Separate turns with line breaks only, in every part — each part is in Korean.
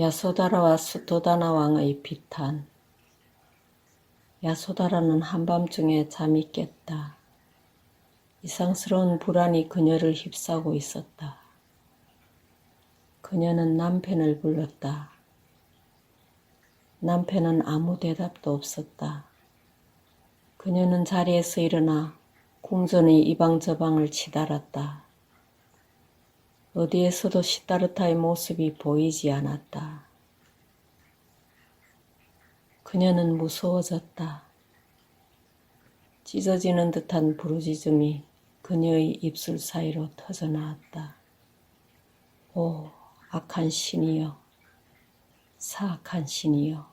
야소다라와 수도다나 왕의 비탄 야소다라는 한밤중에 잠이 깼다. 이상스러운 불안이 그녀를 휩싸고 있었다. 그녀는 남편을 불렀다. 남편은 아무 대답도 없었다. 그녀는 자리에서 일어나 궁전의 이방저방을 치달았다. 어디에서도 시타르타의 모습이 보이지 않았다. 그녀는 무서워졌다. 찢어지는 듯한 부르짖음이 그녀의 입술 사이로 터져나왔다. 오, 악한 신이여, 사악한 신이여,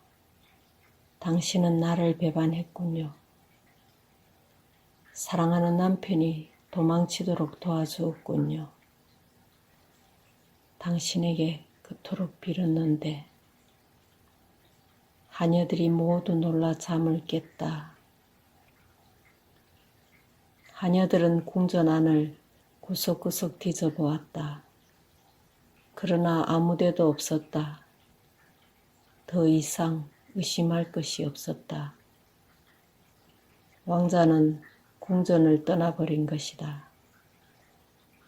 당신은 나를 배반했군요. 사랑하는 남편이 도망치도록 도와주었군요. 당신에게 그토록 빌었는데 하녀들이 모두 놀라 잠을 깼다. 하녀들은 궁전 안을 구석구석 뒤져보았다. 그러나 아무데도 없었다. 더 이상 의심할 것이 없었다. 왕자는 궁전을 떠나버린 것이다.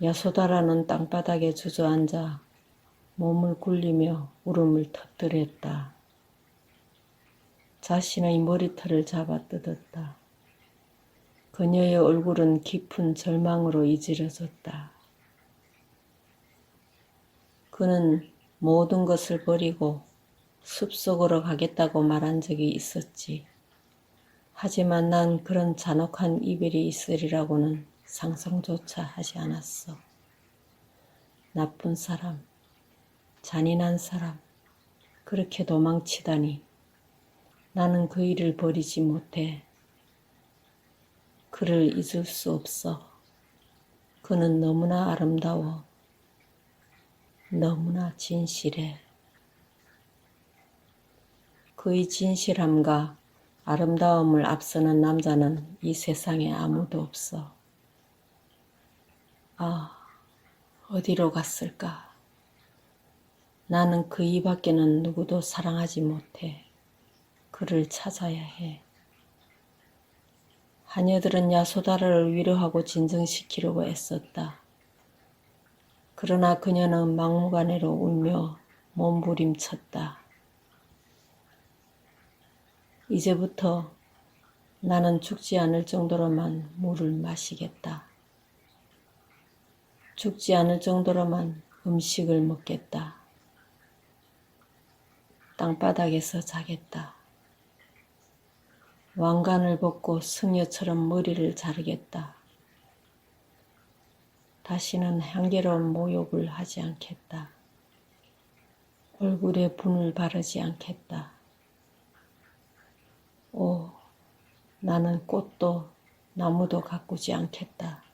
야소다라는 땅바닥에 주저앉아 몸을 굴리며 울음을 터뜨렸다. 자신의 머리털을 잡아 뜯었다. 그녀의 얼굴은 깊은 절망으로 이지러졌다. 그는 모든 것을 버리고 숲속으로 가겠다고 말한 적이 있었지. 하지만 난 그런 잔혹한 이별이 있으리라고는 상상조차 하지 않았어. 나쁜 사람, 잔인한 사람, 그렇게 도망치다니. 나는 그 일을 버리지 못해. 그를 잊을 수 없어. 그는 너무나 아름다워. 너무나 진실해. 그의 진실함과 아름다움을 앞서는 남자는 이 세상에 아무도 없어. 아, 어디로 갔을까? 나는 그 이밖에는 누구도 사랑하지 못해. 그를 찾아야 해. 하녀들은 야소다라를 위로하고 진정시키려고 애썼다. 그러나 그녀는 막무가내로 울며 몸부림쳤다. 이제부터 나는 죽지 않을 정도로만 물을 마시겠다. 죽지 않을 정도로만 음식을 먹겠다. 땅바닥에서 자겠다. 왕관을 벗고 승려처럼 머리를 자르겠다. 다시는 향기로운 모욕을 하지 않겠다. 얼굴에 분을 바르지 않겠다. 오, 나는 꽃도 나무도 가꾸지 않겠다.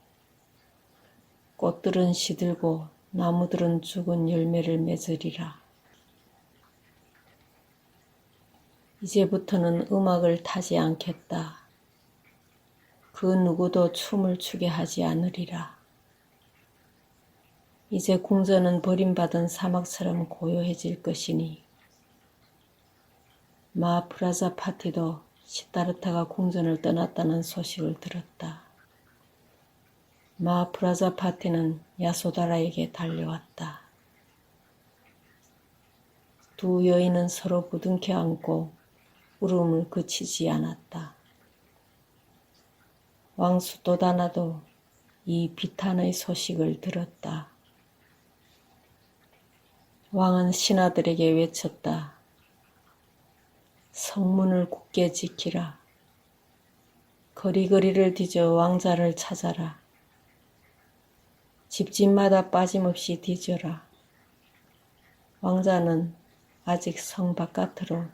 꽃들은 시들고 나무들은 죽은 열매를 맺으리라. 이제부터는 음악을 타지 않겠다. 그 누구도 춤을 추게 하지 않으리라. 이제 궁전은 버림받은 사막처럼 고요해질 것이니 마프라자 파티도 시타르타가 궁전을 떠났다는 소식을 들었다. 마프라자 파티는 야소다라에게 달려왔다. 두 여인은 서로 부둥켜 안고 울음을 그치지 않았다. 왕수 도다나도 이 비탄의 소식을 들었다. 왕은 신하들에게 외쳤다. 성문을 굳게 지키라. 거리거리를 뒤져 왕자를 찾아라. 집집마다 빠짐없이 뒤져라. 왕자는 아직 성 바깥으로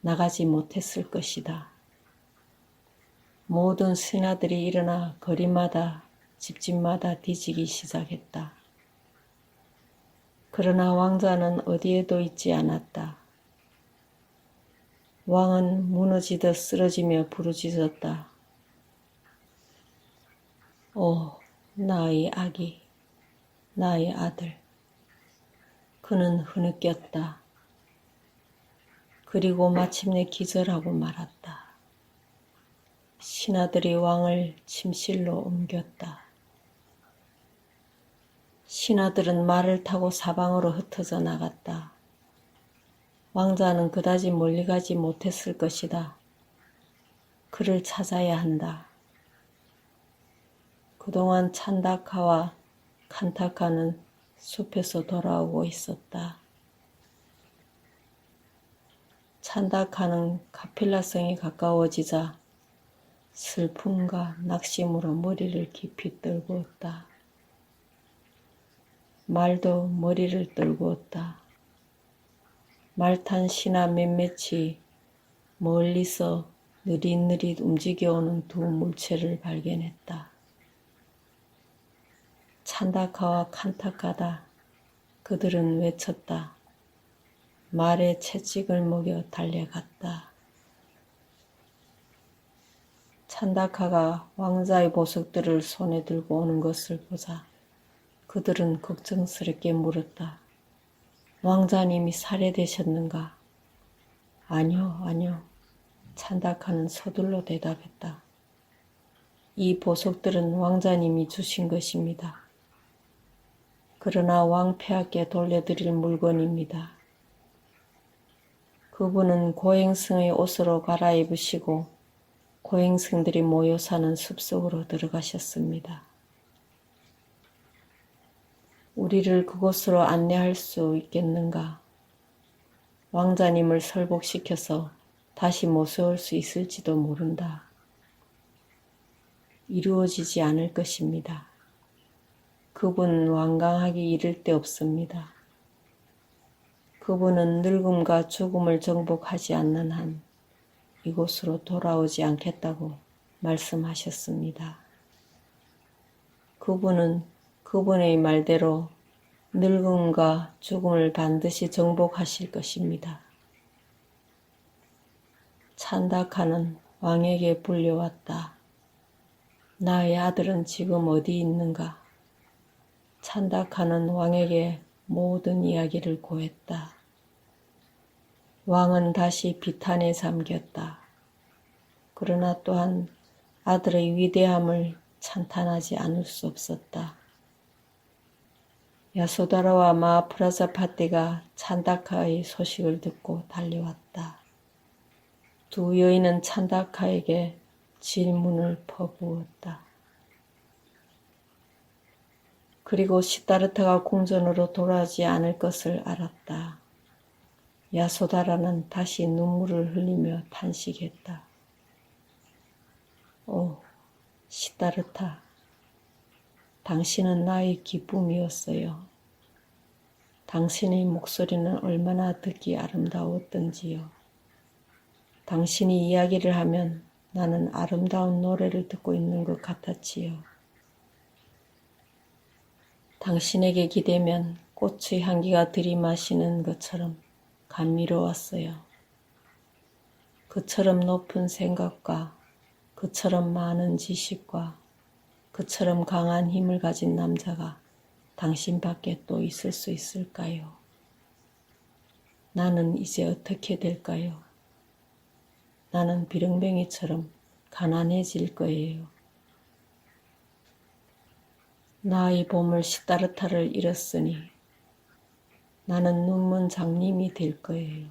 나가지 못했을 것이다. 모든 신하들이 일어나 거리마다 집집마다 뒤지기 시작했다. 그러나 왕자는 어디에도 있지 않았다. 왕은 무너지듯 쓰러지며 부르짖었다. 오, 나의 아기, 나의 아들. 그는 흐느꼈다. 그리고 마침내 기절하고 말았다. 신하들이 왕을 침실로 옮겼다. 신하들은 말을 타고 사방으로 흩어져 나갔다. 왕자는 그다지 멀리 가지 못했을 것이다. 그를 찾아야 한다. 그동안 찬다카와 칸타카는 숲에서 돌아오고 있었다. 찬다카는 카필라성이 가까워지자 슬픔과 낙심으로 머리를 깊이 떨구었다. 말도 머리를 떨구었다. 말탄 신하 몇몇이 멀리서 느릿느릿 움직여오는 두 물체를 발견했다. 찬다카와 칸타카다. 그들은 외쳤다. 말에 채찍을 먹여 달려갔다. 찬다카가 왕자의 보석들을 손에 들고 오는 것을 보자 그들은 걱정스럽게 물었다. 왕자님이 살해되셨는가? 아니요, 아니요. 찬다카는 서둘러 대답했다. 이 보석들은 왕자님이 주신 것입니다. 그러나 왕폐하께 돌려드릴 물건입니다. 그분은 고행성의 옷으로 갈아입으시고 고행성들이 모여 사는 숲속으로 들어가셨습니다. 우리를 그곳으로 안내할 수 있겠는가? 왕자님을 설복시켜서 다시 모셔올 수 있을지도 모른다. 이루어지지 않을 것입니다. 그분 완강하기 이를 데 없습니다. 그분은 늙음과 죽음을 정복하지 않는 한 이곳으로 돌아오지 않겠다고 말씀하셨습니다. 그분은 그분의 말대로 늙음과 죽음을 반드시 정복하실 것입니다. 찬다카는 왕에게 불려왔다. 나의 아들은 지금 어디 있는가? 찬다카는 왕에게 모든 이야기를 고했다. 왕은 다시 비탄에 잠겼다. 그러나 또한 아들의 위대함을 찬탄하지 않을 수 없었다. 야소다라와 마프라자파떼가 찬다카의 소식을 듣고 달려왔다. 두 여인은 찬다카에게 질문을 퍼부었다. 그리고 시타르타가 궁전으로 돌아오지 않을 것을 알았다. 야소다라는 다시 눈물을 흘리며 탄식했다. 오, 시타르타, 당신은 나의 기쁨이었어요. 당신의 목소리는 얼마나 듣기 아름다웠던지요. 당신이 이야기를 하면 나는 아름다운 노래를 듣고 있는 것 같았지요. 당신에게 기대면 꽃의 향기가 들이마시는 것처럼 감미로웠어요. 그처럼 높은 생각과 그처럼 많은 지식과 그처럼 강한 힘을 가진 남자가 당신밖에 또 있을 수 있을까요? 나는 이제 어떻게 될까요? 나는 비렁뱅이처럼 가난해질 거예요. 나의 보물 시타르타를 잃었으니 나는 눈먼 장님이 될 거예요.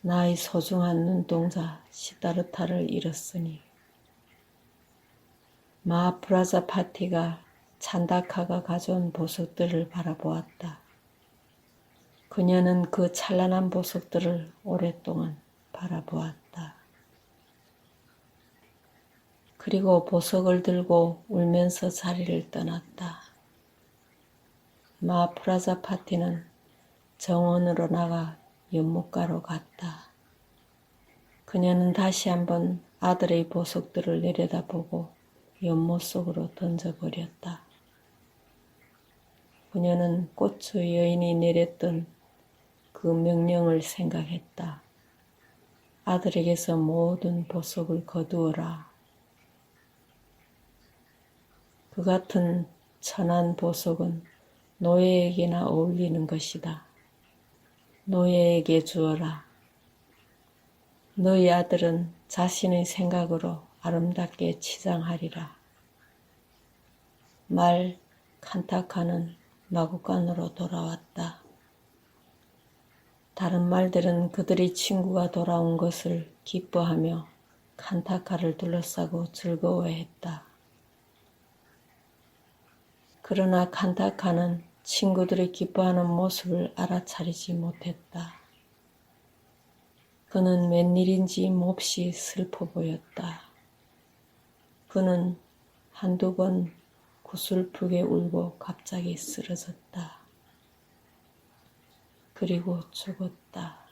나의 소중한 눈동자 시타르타를 잃었으니 마프라자 파티가 찬다카가 가져온 보석들을 바라보았다. 그녀는 그 찬란한 보석들을 오랫동안 바라보았다. 그리고 보석을 들고 울면서 자리를 떠났다. 마프라자 파티는 정원으로 나가 연못가로 갔다. 그녀는 다시 한번 아들의 보석들을 내려다보고 연못 속으로 던져버렸다. 그녀는 꽃의 여인이 내렸던 그 명령을 생각했다. 아들에게서 모든 보석을 거두어라. 그 같은 천한 보석은 노예에게나 어울리는 것이다. 노예에게 주어라. 너희 아들은 자신의 생각으로 아름답게 치장하리라. 말 칸타카는 마구간으로 돌아왔다. 다른 말들은 그들의 친구가 돌아온 것을 기뻐하며 칸타카를 둘러싸고 즐거워했다. 그러나 칸타카는 친구들이 기뻐하는 모습을 알아차리지 못했다. 그는 웬일인지 몹시 슬퍼 보였다. 그는 한두 번 구슬프게 울고 갑자기 쓰러졌다. 그리고 죽었다.